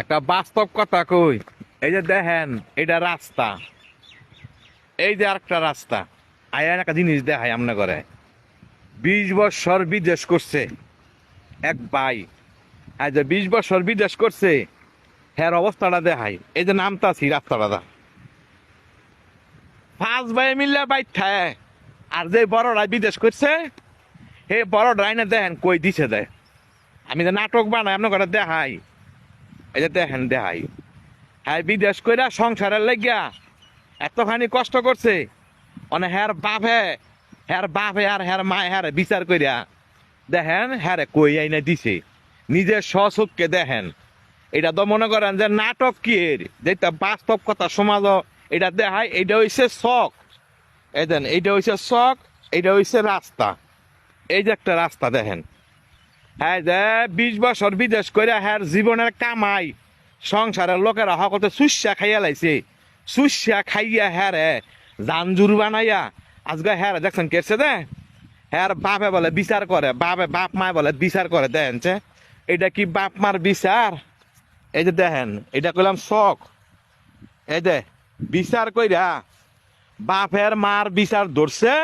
একটা বাস্তব কথা কই। এই যে দেখেন, এটা রাস্তা। এই যে আরেকটা রাস্তা। আয়া একটা জিনিস দেখাই আমনে করে। বিশ বছর বিদেশ করছে এক ভাই। আজ বিশ বছর বিদেশ করছে হ্যার অবস্থাটা দেখাই। এই যে নামটা আছি, রাস্তাটা দা পাঁচ ভাই মিললে বাইর থাকে আর যে বড়রা বিদেশ করছে, হে বড় ড্রাইনে দেখেন কই দিছে দেয় আমি যে নাটক বানাই আপনার দেখাই। এই যে দেখেন, দেখাই। হ্যাঁ বিদেশ কইরা সংসারের লেগিয়া এতখানি কষ্ট করছে। মানে হ্যার বাপে হ্যার বাপে আর হ্যার মা হ্যার বিচার কইরা, দেখেন হ্যারে কই আইনা দিছে। নিজের স্বচক্ষে দেখেন। এটা তো মনে করেন যে নাটক কি এর? যেটা বাস্তব কথা সমাজ, এটা দেখায় এটা হইছে শখ। এই দেন, এইটা হইছে শখ, এইটা হইছে রাস্তা। এই যে একটা রাস্তা, দেখেন। হ্যাঁ যে বিশ বছর বিদেশ করে হ্যার জীবনের কামাই, সংসারের লোকেরা হকতে সুস্যা খাইয়া লাইছে। সুস্যা খাইয়া হ্যারে জানজুর বানাইয়া, আজকে হ্যার দেখছেন কেছে দে হ্যার বাপে বলে বিচার করে, বাপে বাপ মায় বলে বিচার করে, দেখেন যে? এটা কি বাপ মার বিচার? এই যে দেখেন, এটা কইলাম শখ। এই যে, বিচার কইরা বাপের মার বিচার ধরছে,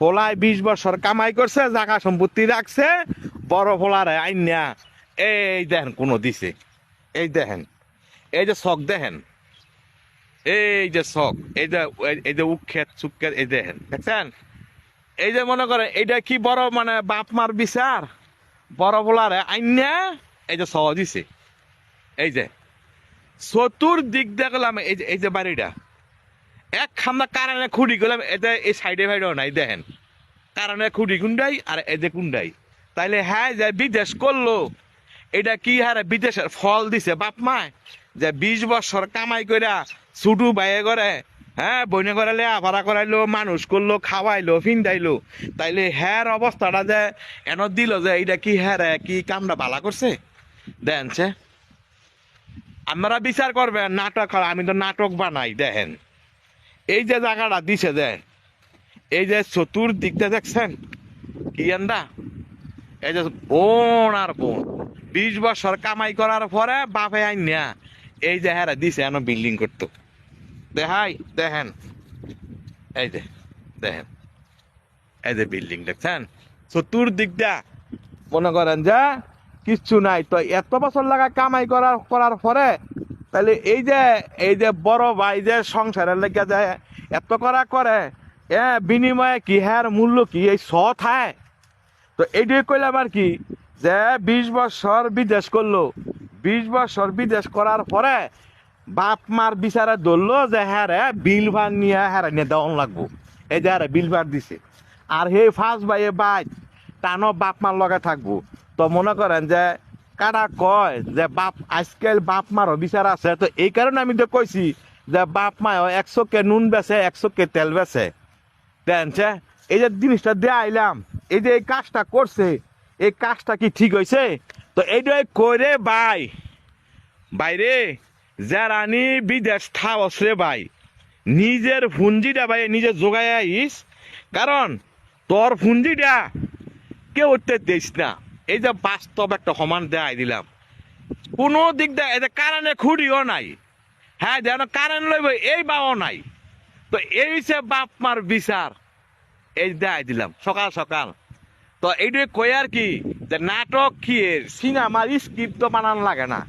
পোলায় বিশ বছর কামাই করছে জাগা সম্পত্তি রাখছে বড় পোলারে আইনা এই দেখেন কোনো দিছে। এই দেখেন। এই যে শখ দেখেন। এই যে শখ। এই যে এই যে উক্ষেত সুক্ষেত এই দেখেন। দেখছেন? এই যে মনে করে এইটা কি বড় মানে বাপ মার বিচার? বড় পোলারে আইনা এই যে সহ দিছে। এই যে, চতুর্দিক দেখলাম, এই যে এই যে বাড়িটা। এক খামনা কারণে খুঁড়ি গেলাম এতে এই সাইডে ভাইডেও নাই, দেখেন। কারণে খুঁড়ি কুন্ডাই আর এতে কুন্ডাই। তাইলে হ্যাঁ যে বিদেশ করল, এটা কি হারে বিদেশের ফল দিছে? বাপ মায় যে বিশ বছর কামাই কইরা ছুটু বাইয়ে করে হ্যাঁ বইনে করালে আভারা করাইলো, মানুষ করল, খাওয়াইলো, ফিন্দাইলো। তাইলে হ্যার অবস্থাটা যে এন দিল যে এটা কি হ্যাঁ কি কামটা বালা করছে? দেনছে আপনারা বিচার করবেন, নাটক আমি তো নাটক বানাই, দেখেন। এই যে জায়গাটা দিছে দেন এই যে চতুর্দিকটা দেখছেন, কি আন্দা? এই যে বোন আর বোন, বিশ বছর কামাই করার পরে বাপে আইন না এই যে হ্যাঁ দিছে এন বিল্ডিং করতো। দেখাই, দেখেন। এই যে, দেখেন। এই যে বিল্ডিং দেখছেন? চতুর্দিকটা মনে করেন যে কিচ্ছু নাই। তো এত বছর লাগা কামাই করার করার পরে তাহলে এই যে এই যে বড় ভাই যে সংসারের লেগে যায় এত করা করে, এ বিনিময়ে কি হ্যার মূল্য কি? এই ছ থায় তো এইটাই কইলাম আর কি? যে বিশ বছর বিদেশ করল বিশ বছর বিদেশ করার পরে বাপ মার বিচারে ধরলো যে হ্যারে বিল ভার নিয়ে হ্যাঁ রে নিয়ে দেওয়ান লাগবো। এই যে হ্যাঁ রে বিল ভার দিছে। আর সেই ফার্স্ট ভাইয়ে বাই টানো বাপ মার লগে থাকব। তো মনে করেন যে কারা কয় যে বাপ আজকাল বাপ মারও বিচার আছে। তো এই কারণে আমি তো কইছি যে বাপ মায় একশো কে নুন বেছে একশো কে তেল বেছে দেখছে এই যে জিনিসটা দেয়া আইলাম, এই যে এই কাজটা করছে, এই কাজটা কি ঠিক হয়েছে তো এইটাই করে ভাই বাইরে যারানি বিদেশ থাওস রে ভাই, নিজের ফুঞ্জিটা ভাই নিজে যোগায় আইস, কারণ তোর ফুঞ্জিটা কেউ উঠতে দিস না। এই যে বাস্তব একটা সমান দেখাই দিলাম। কোনো দিক দিয়ে এই যে কারণে খুঁড়িও নাই। হ্যাঁ যেন কারেন্ট লইব, এই বাও নাই। তো এই হচ্ছে বাপ মার বিচার। এই দেখাই দিলাম। সকাল সকাল। তো এইটাই কই আর কি যে নাটক কি সিনেমার স্ক্রিপ্ট তো বানান লাগে না।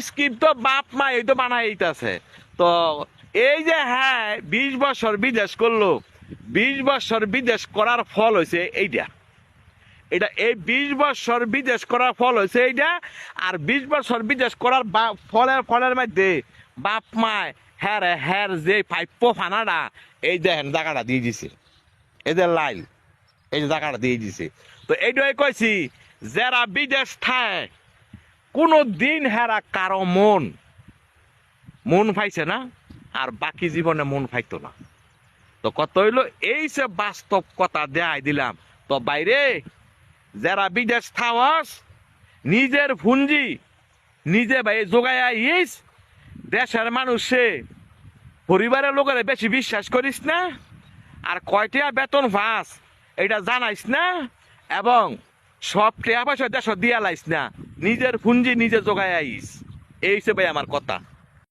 স্ক্রিপ্ট তো বাপ মা এই তো বানাই আছে তো এই যে হ্যাঁ বিশ বছর বিদেশ করল বিশ বছর বিদেশ করার ফল হয়েছে এইটা। এটা এই বিশ বছর বিদেশ করার ফল হয়েছে এইটা আর বিশ বছর বিদেশ করার বা- ফলের ফলের মধ্যে বাপ মায় হ্যাঁ রে, হ্যার যে পাইপ ফানাটা এই দেখেন জায়গাটা দিয়ে দিছে। যে লাইল এই যে জায়গাটা দিয়ে দিছে। তো এইটাই কইছি, যারা বিদেশ থায়, কোনো দিন হেরা কারও মন মন পাইছে না, আর বাকি জীবনে মন পাইতো না। তো কত হইল, এই সে বাস্তব কথা দেয় দিলাম, তো বাইরে যারা বিদেশ থাওয়াস, নিজের ফুঞ্জি নিজে ভাই যোগাইয়া আইস দেশের মানুষে, পরিবারের লোকের বেশি বিশ্বাস করিস না আর কয়টা বেতন ভাস? এটা জানাইস না? এবং সব টেয়া পয়সা দেশ দিয়া লাইস না। নিজের পুঞ্জি নিজে জোগায় আইস। এই হিসেবে আমার কথা।